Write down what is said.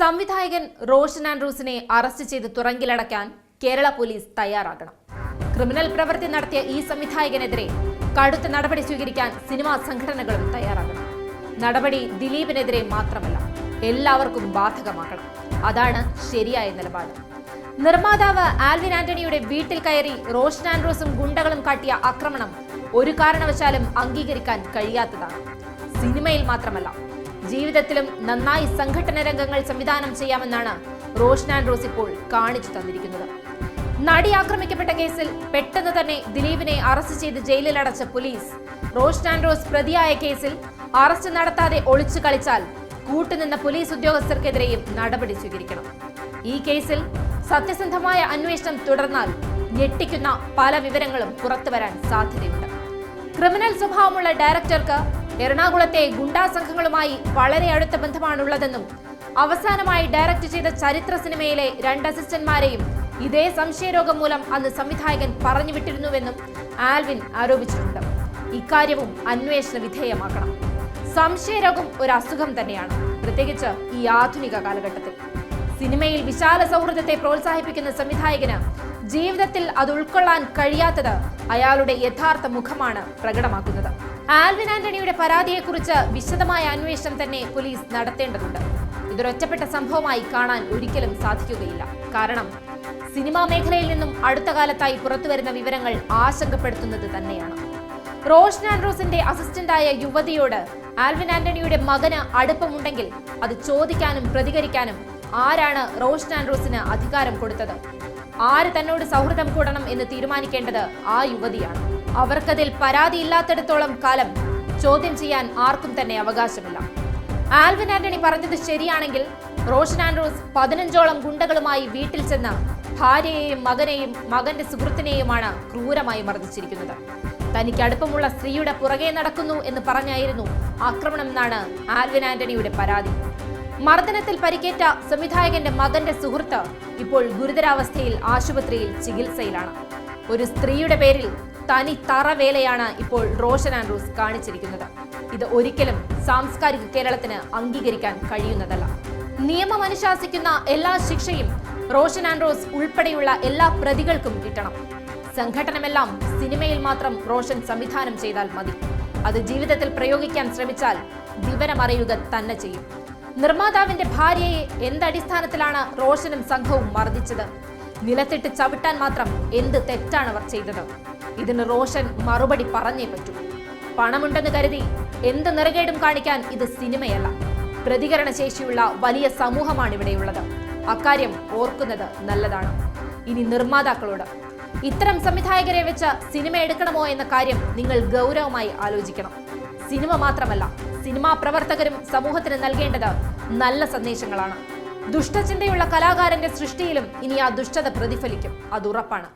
സംവിധായകൻ റോഷൻ ആൻഡ്രൂസിനെ അറസ്റ്റ് ചെയ്ത് തുറങ്കിലടക്കാൻ കേരള പോലീസ് തയ്യാറാകണം. ക്രിമിനൽ പ്രവൃത്തി നടത്തിയ ഈ സംവിധായകനെതിരെ കടുത്ത നടപടി സ്വീകരിക്കാൻ സിനിമാ സംഘടനകളും തയ്യാറാകണം. നടപടി ദിലീപിനെതിരെ മാത്രമല്ല എല്ലാവർക്കും ബാധകമാക്കണം അതാണ് ശരിയായ നിലപാട്. നിർമ്മാതാവ് ആൽവിൻ ആന്റണിയുടെ വീട്ടിൽ കയറി റോഷൻ ആൻഡ്രൂസും ഗുണ്ടകളും കാട്ടിയ ആക്രമണം ഒരു കാരണവശാലും അംഗീകരിക്കാൻ കഴിയാത്തതാണ്. സിനിമയിൽ മാത്രമല്ല ജീവിതത്തിലും നന്നായി സംഘടന രംഗങ്ങൾ സംവിധാനം ചെയ്യാമെന്നാണ് റോഷൻ ആൻഡ്രോസ് ഇപ്പോൾ കാണിച്ചു തന്നിരിക്കുന്നത്. നടി ആക്രമിക്കപ്പെട്ട കേസിൽ പെട്ടെന്ന് തന്നെ ദിലീപിനെ അറസ്റ്റ് ചെയ്ത് ജയിലിലടച്ച പോലീസ്. റോഷൻ ആൻഡ്രോസ് പ്രതിയായ കേസിൽ അറസ്റ്റ് നടത്താതെ ഒളിച്ചു കളിച്ചാൽ കൂട്ടുനിന്ന പോലീസ് ഉദ്യോഗസ്ഥർക്കെതിരെയും നടപടി സ്വീകരിക്കണം. ഈ കേസിൽ സത്യസന്ധമായ അന്വേഷണം തുടർന്നാൽ ഞെട്ടിക്കുന്ന പല വിവരങ്ങളും പുറത്തുവരാൻ സാധ്യതയുണ്ട്. ക്രിമിനൽ സ്വഭാവമുള്ള ഡയറക്ടർക്ക് എറണാകുളത്തെ ഗുണ്ടാ സംഘങ്ങളുമായി വളരെ അടുത്ത ബന്ധമാണുള്ളതെന്നും അവസാനമായി ഡയറക്ട് ചെയ്ത ചരിത്ര സിനിമയിലെ രണ്ട് അസിസ്റ്റന്റ്മാരെയും ഇതേ സംശയരോഗം മൂലം അന്ന് സംവിധായകൻ പറഞ്ഞു വിട്ടിരുന്നുവെന്നും ആൽവിൻ ആരോപിച്ചിട്ടുണ്ട്. ഇക്കാര്യവും അന്വേഷണ വിധേയമാക്കണം. സംശയരോഗം ഒരു അസുഖം തന്നെയാണ് പ്രത്യേകിച്ച് ഈ ആധുനിക കാലഘട്ടത്തിൽ. സിനിമയിൽ വിശാല സൗഹൃദത്തെ പ്രോത്സാഹിപ്പിക്കുന്ന സംവിധായകന് ജീവിതത്തിൽ അത് ഉൾക്കൊള്ളാൻ കഴിയാത്തത് അയാളുടെ യഥാർത്ഥ മുഖമാണ് പ്രകടമാക്കുന്നത്. ആൽവിൻ ആന്റണിയുടെ പരാതിയെക്കുറിച്ച് വിശദമായ അന്വേഷണം തന്നെ പോലീസ് നടത്തേണ്ടതുണ്ട്. ഇതൊരൊറ്റപ്പെട്ട സംഭവമായി കാണാൻ ഒരിക്കലും സാധിക്കുകയില്ല. കാരണം സിനിമാ മേഖലയിൽ നിന്നും അടുത്ത കാലത്തായി പുറത്തുവരുന്ന വിവരങ്ങൾ ആശങ്കപ്പെടുത്തുന്നത് തന്നെയാണ്. റോഷൻ ആൻഡ്രോസിന്റെ അസിസ്റ്റന്റായ യുവതിയോട് ആൽവിൻ ആന്റണിയുടെ മകന് അടുപ്പമുണ്ടെങ്കിൽ അത് ചോദിക്കാനും പ്രതികരിക്കാനും ആരാണ് റോഷൻ ആൻഡ്രോസിന് അധികാരം കൊടുത്തത്? ആര് തന്നോട് സൗഹൃദം കൂടണം എന്ന് തീരുമാനിക്കേണ്ടത് ആ യുവതിയാണ്. അവർക്കതിൽ പരാതിയില്ലാത്തിടത്തോളം കാലം ചോദ്യം ചെയ്യാൻ ആർക്കും തന്നെ അവകാശമില്ല. ആൽവിൻ ആന്റണി പറഞ്ഞത് ശരിയാണെങ്കിൽ റോഷൻ ആൻഡ്രൂസ് പതിനഞ്ചോളം ഗുണ്ടകളുമായി വീട്ടിൽ ചെന്ന് ഭാര്യയെയും മകനെയും മകന്റെ സുഹൃത്തിനെയുമാണ് ക്രൂരമായി മർദ്ദിച്ചിരിക്കുന്നത്. തനിക്ക് അടുപ്പമുള്ള സ്ത്രീയുടെ പുറകെ നടക്കുന്നു എന്ന് പറഞ്ഞായിരുന്നു ആക്രമണം എന്നാണ് ആൽവിൻ ആന്റണിയുടെ പരാതി. മർദ്ദനത്തിൽ പരിക്കേറ്റ സംവിധായകന്റെ മകന്റെ സുഹൃത്ത് ഇപ്പോൾ ഗുരുതരാവസ്ഥയിൽ ആശുപത്രിയിൽ ചികിത്സയിലാണ്. ഒരു സ്ത്രീയുടെ പേരിൽ തനി തറവേലയാണ് ഇപ്പോൾ റോഷൻ ആൻഡ്രൂസ് കാണിച്ചിരിക്കുന്നത്. ഇത് ഒരിക്കലും സാംസ്കാരിക കേരളത്തിന് അംഗീകരിക്കാൻ കഴിയുന്നതല്ല. നിയമം അനുശാസിക്കുന്ന എല്ലാ ശിക്ഷയും റോഷൻ ആൻഡ്രോസ് ഉൾപ്പെടെയുള്ള എല്ലാ പ്രതികൾക്കും കിട്ടണം. സംഘടനമെല്ലാം സിനിമയിൽ മാത്രം റോഷൻ സംവിധാനം ചെയ്താൽ മതി. അത് ജീവിതത്തിൽ പ്രയോഗിക്കാൻ ശ്രമിച്ചാൽ വിവരമറിയുക തന്നെ ചെയ്യും. നിർമ്മാതാവിന്റെ ഭാര്യയെ എന്തടിസ്ഥാനത്തിലാണ് റോഷനും സംഘവും മർദ്ദിച്ചത്? നിലത്തിട്ട് ചവിട്ടാൻ മാത്രം എന്ത് തെറ്റാണ് അവർ ചെയ്തത്? ഇതിന് റോഷൻ മറുപടി പറഞ്ഞേ പറ്റൂ. പണമുണ്ടെന്ന് കരുതി എന്ത് നിറകേടും കാണിക്കാൻ ഇത് സിനിമയല്ല. പ്രതികരണ ശേഷിയുള്ള വലിയ സമൂഹമാണ് ഇവിടെയുള്ളത്. അക്കാര്യം ഓർക്കുന്നത് നല്ലതാണ്. ഇനി നിർമ്മാതാക്കളോട് ഇത്തരം സംവിധായകരെ വെച്ച് സിനിമ എടുക്കണമോ എന്ന കാര്യം നിങ്ങൾ ഗൗരവമായി ആലോചിക്കണം. സിനിമ മാത്രമല്ല സിനിമാ പ്രവർത്തകരും സമൂഹത്തിന് നൽകേണ്ടത് നല്ല സന്ദേശങ്ങളാണ്. ദുഷ്ടചിന്തയുള്ള കലാകാരന്റെ സൃഷ്ടിയിലും ഇനി ആ ദുഷ്ടത പ്രതിഫലിക്കും. അത് ഉറപ്പാണ്.